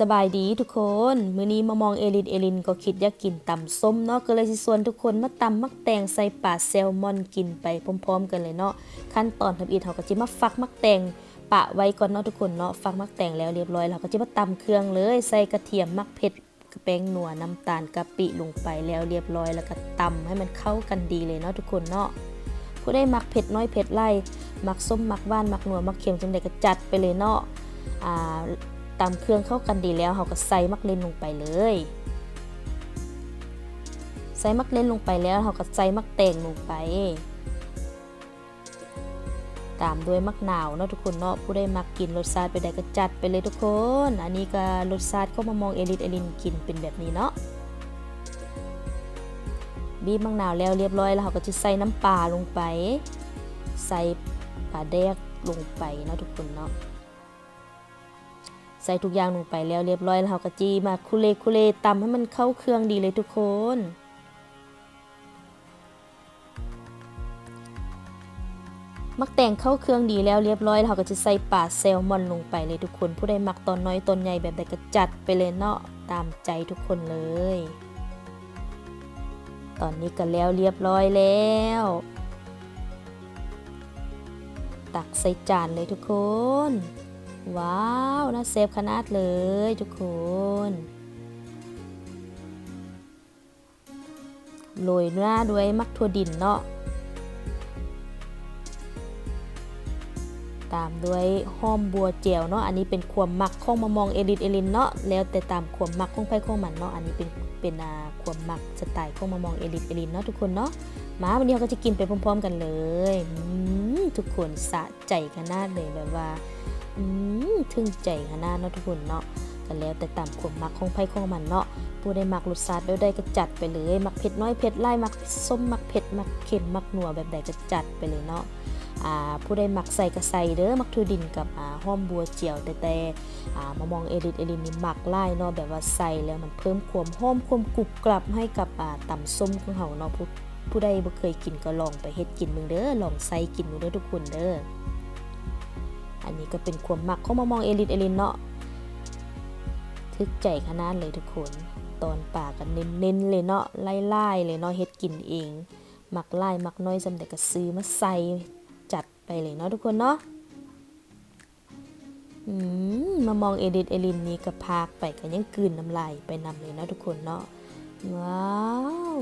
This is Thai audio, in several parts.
สบายดีทุกคน มื้อนี้มามองเอลินเอลินก็คิดอยากกินตำส้มเนาะก็เลยสิชวนทุกคนมาตำมักแตงใส่ปลาแซลมอนกินไปพร้อมๆ กันเลยเนาะขั้นตอนทำอิฐเฮาก็สิมาฟักมักแตงปะไว้ก่อนเนาะทุกคนเนาะฟักมักแตงแล้วเรียบร้อยแล้วก็สิมาตำเครื่องเลยใส่กระเทียมมักเผ็ดแป้งนัวน้ำตาลกะปิลงไปแล้วเรียบร้อย แล้วก็ตำให้มันเข้ากันดีเลยเนาะทุกคนเนาะผู้ได้มักเผ็ดน้อยเผ็ดไล่มักส้มมักว่านมักนัวมักเค็มจังใดก็จัดไปเลยเนาะอ่า ตำเครื่องเข้ากันดีแล้วเราก็ใส่มักเล่นลงไปเลย ใส่มักเล่นลงไปแล้วเราก็ใส่มักแตงลงไป ตามด้วยมักหนาวเนาะทุกคนเนาะผู้ได้มักกินรสชาติไปได้ก็จัดไปเลยทุกคน อันนี้ก็รสชาติก็มามองเอลิทเอลินกินเป็นแบบนี้เนาะบีบมักหนาวแล้วเรียบร้อยแล้วเราก็จะใส่น้ำปลาลงไป ใส่ปลาแดกลงไปเนาะทุกคนเนาะ ใส่ทุกอย่างลงไปแล้วเรียบร้อยแล้วเราก็จีมาคุเลคุเลตำให้มันเข้าเครื่องดีเลยทุกคน มักแต่งเข้าเครื่องดีแล้วเรียบร้อยแล้วเราก็จะใส่ปลาแซลมอนลงไปเลยทุกคน ผู้ใดมักตอนน้อยตอนใหญ่แบบใดก็จัดไปเลยเนาะตามใจทุกคนเลย ตอนนี้ก็แล้วเรียบร้อยแล้วตักใส่จานเลยทุกคน ว้าวน่าเซฟขนาดเลยทุกคนโรยหน้าด้วยมักถั่วดินเนาะตามด้วยห้อมบัวเจียวเนาะอันนี้เป็นความมักของมามองเอลินเอลินเนาะแล้วแต่ตามความมักของไผของมันเนาะอันนี้เป็นเป็นอ่าความมักสไตล์ของมามองเอลินเอลินเนาะทุกคนเนาะมาวันนี้เราก็จะกินไปพร้อม ๆ กันเลยทุกคนสะใจขนาดเลยแบบว่า อืมถึงใจขนาดเนาะทุกคนเนาะกันแล้วแต่ตามความมักของไผของมันเนาะผู้ได้มักรสชาติแบบใดก็จัดไปเลยมักเผ็ดน้อยเผ็ดไล่มักส้มมักเผ็ดมักเค็มมักนัวแบบใดก็จัดไปเลยเนาะอ่าผู้ได้มักใส่ก็ใส่เด้อมักทูดินกับอ่าหอมบัวเจียวแต่แต่อ่ามามองเอลิทเอลินนี่มักไล่เนาะแบบว่าใส่แล้วมันเพิ่มความหอมความกรุบกรับให้กับอ่าตำส้มของเฮาเนาะผู้ผู้ใดบ่เคยกินก็ลองไปเฮ็ดกินมึงเด้อลองใส่กินมึงเด้อทุกคนเด้อ อันนี้ก็เป็นความมักของมามองเอลินเอลินเนาะทึกใจขนาดเลยทุกคน ตอนป่ากันเน้นๆเลยเนาะไล่ๆเลยเนาะเฮ็ดกินเอง มักไล่มักน้อยจำแต่ก็ซื้อมาใส่จัดไปเลยเนาะทุกคนเนาะอืมมามองเอลินเอลินนี่ก็พากไปก็ยังกลืนน้ำลายไปนำเลยเนาะทุกคนเนาะว้าว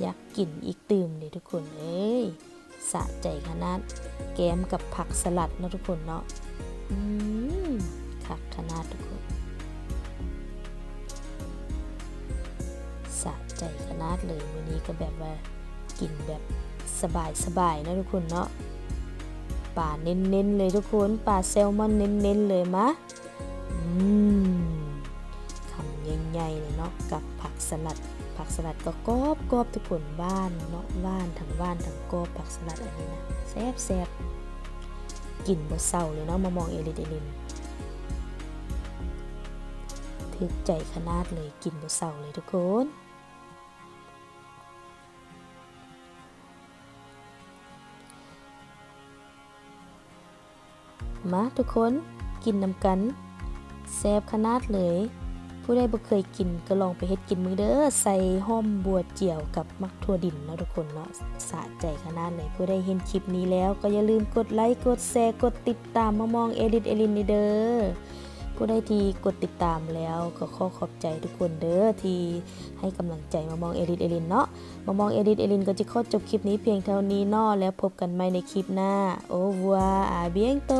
อยากกินอีกตื่มเลยทุกคนเอ้ย สะใจขนาดแกมกับผักสลัดนะทุกคนเนาะอืมคักขนาดทุกคน สะใจขนาดเลยวันนี้ก็แบบว่ากินแบบสบายสบายๆนะทุกคนเนาะปลาเน้นๆเลยทุกคนปลาแซลมอนเน้นๆเลยมะอืมคำใหญ่ๆเลยเนาะกับผักสลัด ผักสลัดก็กรอบกรอบทุกคนบ้านเนาะบ้านทั้งบ้านทั้งกรอบผักสลัดอันนี้นะแซ่บแซ่บๆกินบ่เศร้าเลยเนาะมามองเอลิเอลินถึกใจขนาดเลยกินบ่เศร้าเลยทุกคนมาทุกคนกินนำกันแซ่บขนาดเลย ผู้ใดบ่เคยกินก็ลองไปเฮ็ดกินมือเด้อใส่ห้อมบัวเจียวกับมักทั่วดินเนาะทุกคนเนาะสะใจขนาดเลยผู้ใดเห็นคลิปนี้แล้ว ก็อย่าลืมกดไลค์กดแชร์กดติดตามมามองเอลิทเอลินนี่เด้อผู้ใดที่กดติดตามแล้วก็ขอขอบใจทุกคนเด้อที่ให้กำลังใจมามองเอลิทเอลินเนาะมามองเอลิทเอลินก็จะขอจบคลิปนี้เพียงเท่านี้เนาะแล้วพบกันใหม่ในคลิปหน้าโอวัวอาเบียงโต